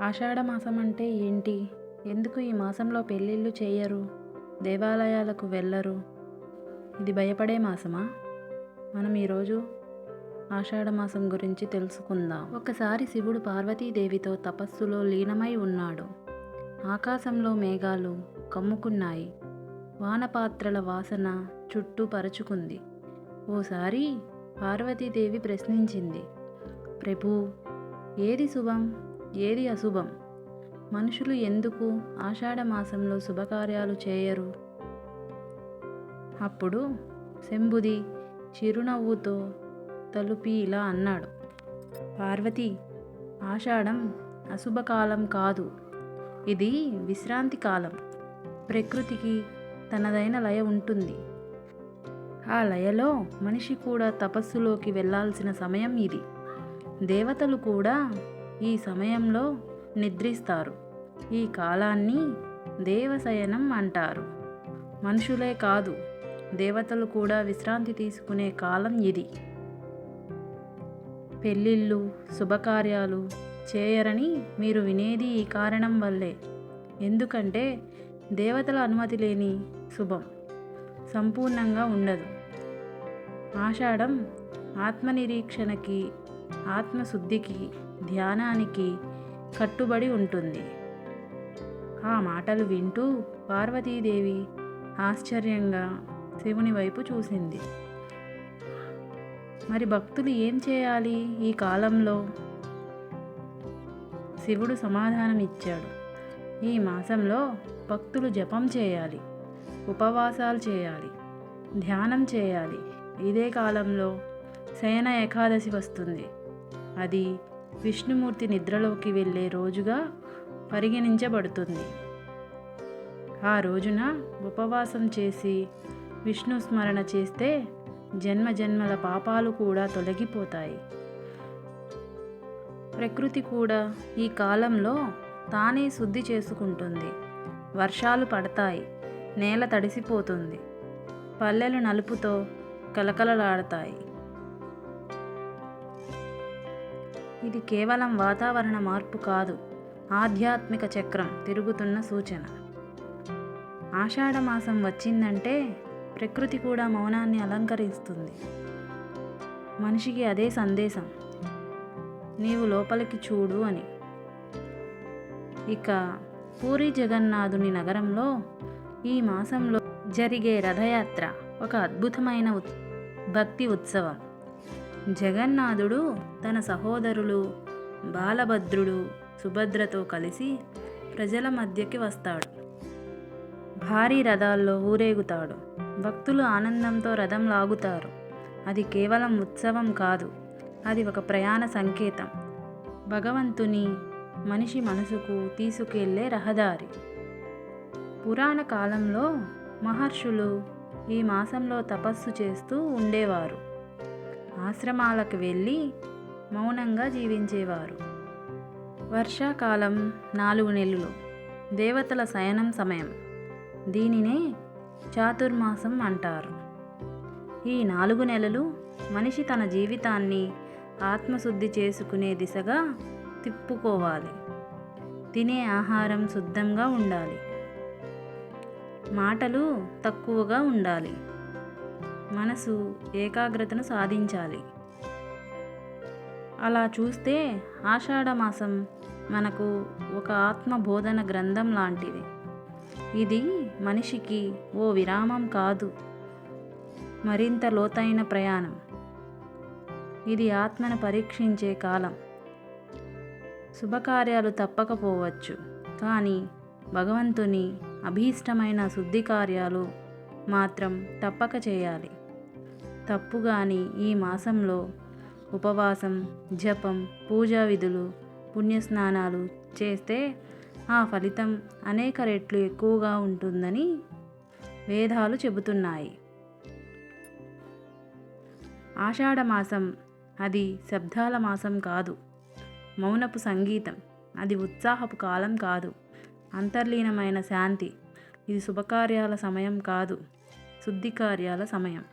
ఆషాఢ మాసం అంటే ఏంటి? ఎందుకు ఈ మాసంలో పెళ్ళిళ్ళు చేయరు? దేవాలయాలకు వెళ్ళరు? ఇది భయపడే మాసమా? మనం ఈరోజు ఆషాఢ మాసం గురించి తెలుసుకుందాం. ఒకసారి శివుడు పార్వతీదేవితో తపస్సులో లీనమై ఉన్నాడు. ఆకాశంలో మేఘాలు కమ్ముకున్నాయి. వానపాత్రల వాసన చుట్టూ పరుచుకుంది. ఓసారి పార్వతీదేవి ప్రశ్నించింది. ప్రభు ఏది శుభం? ఏది అశుభం? మనుషులు ఎందుకు ఆషాఢ మాసంలో శుభకార్యాలు చేయరు? అప్పుడు శంభుది చిరునవ్వుతో తలుపి ఇలా అన్నాడు. పార్వతి ఆషాఢం అశుభకాలం కాదు. ఇది విశ్రాంతి కాలం. ప్రకృతికి తనదైన లయ ఉంటుంది. ఆ లయలో మనిషి కూడా తపస్సులోకి వెళ్ళాల్సిన సమయం ఇది. దేవతలు కూడా ఈ సమయంలో నిద్రిస్తారు. ఈ కాలాన్ని దేవశయనం అంటారు. మనుషులే కాదు దేవతలు కూడా విశ్రాంతి తీసుకునే కాలం ఇది. పెళ్ళిళ్ళు శుభకార్యాలు చేయరని మీరు వినేది ఈ కారణం వల్లే. ఎందుకంటే దేవతల అనుమతి లేని శుభం సంపూర్ణంగా ఉండదు. ఆషాఢం ఆత్మనిరీక్షణకి ఆత్మశుద్ధికి ధ్యానానికి కట్టుబడి ఉంటుంది. ఆ మాటలు వింటూ పార్వతీదేవి ఆశ్చర్యంగా శివుని వైపు చూసింది. మరి భక్తులు ఏం చేయాలి ఈ కాలంలో? శివుడు సమాధానం ఇచ్చాడు ఈ మాసంలో భక్తులు జపం చేయాలి ఉపవాసాలు చేయాలి ధ్యానం చేయాలి. ఇదే కాలంలో శయన ఏకాదశి వస్తుంది. అది విష్ణుమూర్తి నిద్రలోకి వెళ్ళే రోజుగా పరిగణించబడుతుంది. ఆ రోజున ఉపవాసం చేసి విష్ణు స్మరణ చేస్తే జన్మ జన్మల పాపాలు కూడా తొలగిపోతాయి. ప్రకృతి కూడా ఈ కాలంలో తానే శుద్ధి చేసుకుంటుంది. వర్షాలు పడతాయి నేల తడిసిపోతుంది. పల్లెలు నలుపుతో కలకలలాడతాయి. ఇది కేవలం వాతావరణ మార్పు కాదు ఆధ్యాత్మిక చక్రం తిరుగుతున్న సూచన. ఆషాఢ మాసం వచ్చిందంటే ప్రకృతి కూడా మౌనాన్ని అలంకరిస్తుంది. మనిషికి అదే సందేశం నీవు లోపలికి చూడు అని. ఇక పూరి జగన్నాథుని నగరంలో ఈ మాసంలో జరిగే రథయాత్ర ఒక అద్భుతమైన ఉత్ భక్తి ఉత్సవం. జగన్నాథుడు తన సహోదరులు బాలభద్రుడు సుభద్రతో కలిసి ప్రజల మధ్యకి వస్తాడు. భారీ రథాల్లో ఊరేగుతాడు. భక్తులు ఆనందంతో రథం లాగుతారు. అది కేవలం ఉత్సవం కాదు. అది ఒక ప్రయాణ సంకేతం. భగవంతుని మనిషి మనసుకు తీసుకెళ్ళే రహదారి. పురాణ కాలంలో మహర్షులు ఈ మాసంలో తపస్సు చేస్తూ ఉండేవారు. ఆశ్రమాలకు వెళ్ళి మౌనంగా జీవించేవారు. వర్షాకాలం నాలుగు నెలలు. దేవతల శయనం సమయం. దీనినే చాతుర్మాసం అంటారు. ఈ నాలుగు నెలలు మనిషి తన జీవితాన్ని ఆత్మశుద్ధి చేసుకునే దిశగా తిప్పుకోవాలి. తినే ఆహారం శుద్ధంగా ఉండాలి. మాటలు తక్కువగా ఉండాలి. మనసు ఏకాగ్రతను సాధించాలి. అలా చూస్తే ఆషాఢ మాసం మనకు ఒక ఆత్మబోధన గ్రంథం లాంటిది. ఇది మనిషికి ఓ విరామం కాదు మరింత లోతైన ప్రయాణం. ఇది ఆత్మను పరీక్షించే కాలం. శుభకార్యాలు తప్పకపోవచ్చు కానీ భగవంతుని అభీష్టమైన శుద్ధి కార్యాలు మాత్రం తప్పక చేయాలి. తప్పు కానీ ఈ మాసంలో ఉపవాసం జపం పూజా విధులు పుణ్యస్నానాలు చేస్తే ఆ ఫలితం అనేక రెట్లు ఎక్కువగా ఉంటుందని వేదాలు చెబుతున్నాయి. ఆషాఢ మాసం అది శబ్దాల మాసం కాదు. మౌనపు సంగీతం అది ఉత్సాహపు కాలం కాదు. అంతర్లీనమైన శాంతి ఇది శుభకార్యాల సమయం కాదు. శుద్ధి కార్యాల సమయం.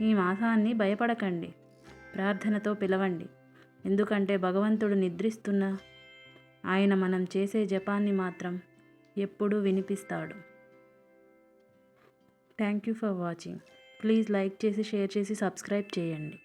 ఈ మాసాన్ని భయపడకండి. ప్రార్థనతో పిలవండి. ఎందుకంటే భగవంతుడు నిద్రిస్తున్న ఆయన మనం చేసే జపాన్ని మాత్రం ఎప్పుడూ వినిపిస్తాడు. Thank you for watching please like చేసి షేర్ చేసి సబ్స్క్రైబ్ చేయండి.